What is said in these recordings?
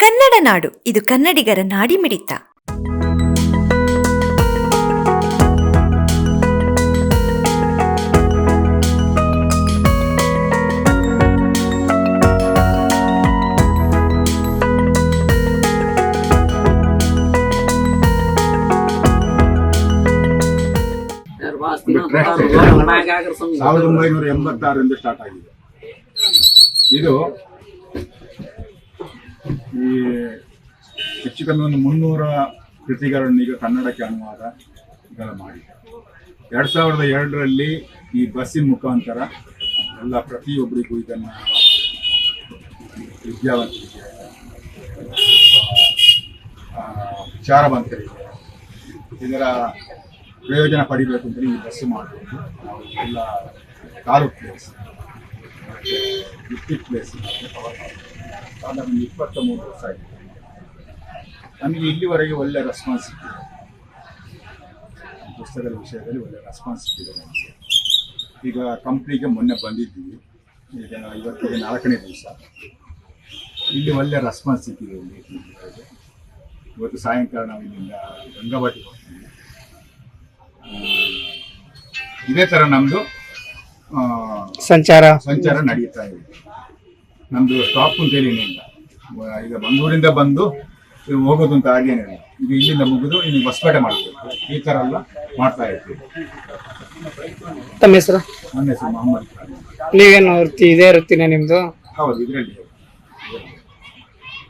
ಕನ್ನಡ ನಾಡು ಇದು ಕನ್ನಡಿಗರ ನಾಡಿಮಿಡಿತ ಮಿಡಿತ. ಸಾವಿರದ ಒಂಬೈನೂರ ಎಂಬತ್ತಾರರಿಂದ ಸ್ಟಾರ್ಟ್ ಆಗಿದೆ. ಇದು ಈ ಹೆಚ್ಚು ಕಮ್ಮಿ ಒಂದು ಮುನ್ನೂರ ಕೃತಿಗಳನ್ನು ಈಗ ಕನ್ನಡಕ್ಕೆ ಅನುವಾದ ಇದೆಲ್ಲ ಮಾಡಿ ಎರಡು ಸಾವಿರದ ಎರಡರಲ್ಲಿ ಈ ಬಸ್ಸಿನ ಮುಖಾಂತರ ಎಲ್ಲ ಪ್ರತಿಯೊಬ್ಬರಿಗೂ ಇದನ್ನು ವಿದ್ಯಾವಂತರಿಗೆ ವಿಚಾರವಂತರಿಗೆ ಇದರ ಪ್ರಯೋಜನ ಪಡಿಬೇಕು ಅಂತ ಈ ಬಸ್ಸು ಮಾಡಬೇಕು ಎಲ್ಲ ತಾಲೂಕ್ ಡಿಸ್ಟಿಕ್ ಪ್ಲೇಸ್ ಸಾಧಾರಣ ಇಪ್ಪತ್ತ ಮೂರು ವರ್ಷ ಆಗಿದೆ ನಮಗೆ ಇಲ್ಲಿವರೆಗೆ ಒಳ್ಳೆ ರೆಸ್ಪಾನ್ಸ್ ಸಿಕ್ಕಿದೆ. ಪುಸ್ತಕದ ವಿಷಯದಲ್ಲಿ ಒಳ್ಳೆ ರೆಸ್ಪಾನ್ಸ್ ಸಿಕ್ಕಿದೆ ನಮಗೆ. ಈಗ ಕಂಪ್ನಿಗೆ ಮೊನ್ನೆ ಬಂದಿದ್ದೀವಿ. ಈಗ ಇವತ್ತಿಗೆ ನಾಲ್ಕನೇ ದಿವಸ. ಇಲ್ಲಿ ಒಳ್ಳೆ ರೆಸ್ಪಾನ್ಸ್ ಸಿಕ್ಕಿದೆ. ಇವತ್ತು ಸಾಯಂಕಾಲ ನಾವು ಇಲ್ಲಿಂದ ಗಂಗಾವತಿ ಹೋಗ್ತೀವಿ. ಇದೇ ಥರ ನಮ್ಮದು ಸಂಚಾರ. ಸಂಚಾರ ನಡೀತಾ ಇದೆ. ನಮ್ದು ಸ್ಟಾಪ್ ಏನಿಲ್ಲ ವ- ಈಗ ಮಂಗಳೂರಿಂದ ಬಂದು ಹೋಗೋದು ಅಂತ ಹಾಗೇನಿಲ್ಲ ಈಗ ಇಲ್ಲಿಂದ ಮುಗಿದು ಇಲ್ಲಿ ಹೊಸಪೇಟೆ ಮಾಡ್ತೀವಿ ಈ ತರ ಎಲ್ಲ ಮಾಡ್ತಾ ಇರ್ತೀವಿ. ತಮ್ಮ ಹೆಸರು? ನನ್ನ ಹೆಸರು ಮೊಹಮ್ಮದ್ ಖಾನ್. ನೀವೇನು ವೃತ್ತಿ ಇದೇ ವೃತ್ತಿನ ನಿಮ್ದು? ಹೌದು ಇದರಲ್ಲಿ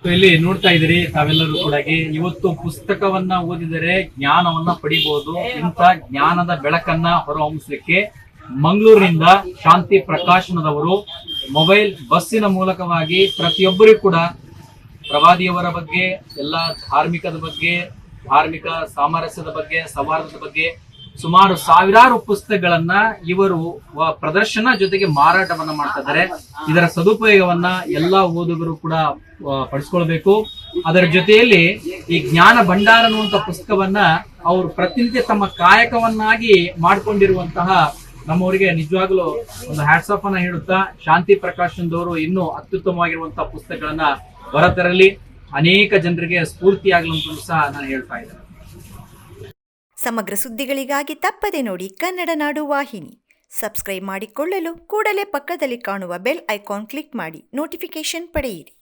ಇಲ್ಲಿ ನೋಡ್ತಾ ಇದ್ದೀರಿ ತಾವೆಲ್ಲರೂ ಕೂಡ ಇವತ್ತು ಪುಸ್ತಕವನ್ನ ಓದಿದರೆ ಜ್ಞಾನವನ್ನ ಪಡಿಬಹುದು ಇಂಥ ಜ್ಞಾನದ ಬೆಳಕನ್ನ ಹೊರಹೊಮ್ಮಿಸಲಿಕ್ಕೆ ಮಂಗಳೂರಿನಿಂದ ಶಾಂತಿ ಪ್ರಕಾಶನದವರು ಮೊಬೈಲ್ ಬಸ್ಸಿನ ಮೂಲಕವಾಗಿ ಪ್ರತಿಯೊಬ್ಬರಿಗೂ ಕೂಡ ಪ್ರವಾದಿಯವರ ಬಗ್ಗೆ, ಎಲ್ಲ ಧಾರ್ಮಿಕದ ಬಗ್ಗೆ, ಧಾರ್ಮಿಕ ಸಾಮರಸ್ಯದ ಬಗ್ಗೆ, ಸೌಹಾರ್ದದ ಬಗ್ಗೆ ಸುಮಾರು ಸಾವಿರಾರು ಪುಸ್ತಕಗಳನ್ನ ಇವರು ಪ್ರದರ್ಶನ ಜೊತೆಗೆ ಮಾರಾಟವನ್ನ ಮಾಡ್ತಾ ಇದ್ದಾರೆ. ಇದರ ಸದುಪಯೋಗವನ್ನ ಎಲ್ಲಾ ಓದುಗರು ಕೂಡ ಪಡಿಸ್ಕೊಳ್ಬೇಕು. ಅದರ ಜೊತೆಯಲ್ಲಿ ಈ ಜ್ಞಾನ ಭಂಡಾರ ಅನ್ನುವಂತ ಪುಸ್ತಕವನ್ನ ಅವರು ಪ್ರತಿನಿತ್ಯ ತಮ್ಮ ಕಾಯಕವನ್ನಾಗಿ ಮಾಡ್ಕೊಂಡಿರುವಂತಹ ನಮ್ಮವರಿಗೆ ನಿಜವಾಗ್ಲೂ ಒಂದು ಹ್ಯಾಟ್ಸ್ ಆಫ್ ಅನ್ನ ಹೇಳುತ್ತಾ, ಶಾಂತಿ ಪ್ರಕಾಶನ್ದವರು ಇನ್ನೂ ಅತ್ಯುತ್ತಮವಾಗಿರುವಂತಹ ಪುಸ್ತಕಗಳನ್ನ ಹೊರತರಲಿ. ಅನೇಕ ಜನರಿಗೆ ಸ್ಫೂರ್ತಿಯಾಗಲಿ ಅಂತ ಸಹ ನಾನು ಹೇಳ್ತಾ ಇದ್ದೇನೆ. ಸಮಗ್ರ ಸುದ್ದಿಗಳಿಗಾಗಿ ತಪ್ಪದೆ ನೋಡಿ ಕನ್ನಡ ನಾಡು ವಾಹಿನಿ. ಸಬ್ಸ್ಕ್ರೈಬ್ ಮಾಡಿಕೊಳ್ಳಲು ಕೂಡಲೇ ಪಕ್ಕದಲ್ಲಿ ಕಾಣುವ ಬೆಲ್ ಐಕಾನ್ ಕ್ಲಿಕ್ ಮಾಡಿ ನೋಟಿಫಿಕೇಶನ್ ಪಡೆಯಿರಿ.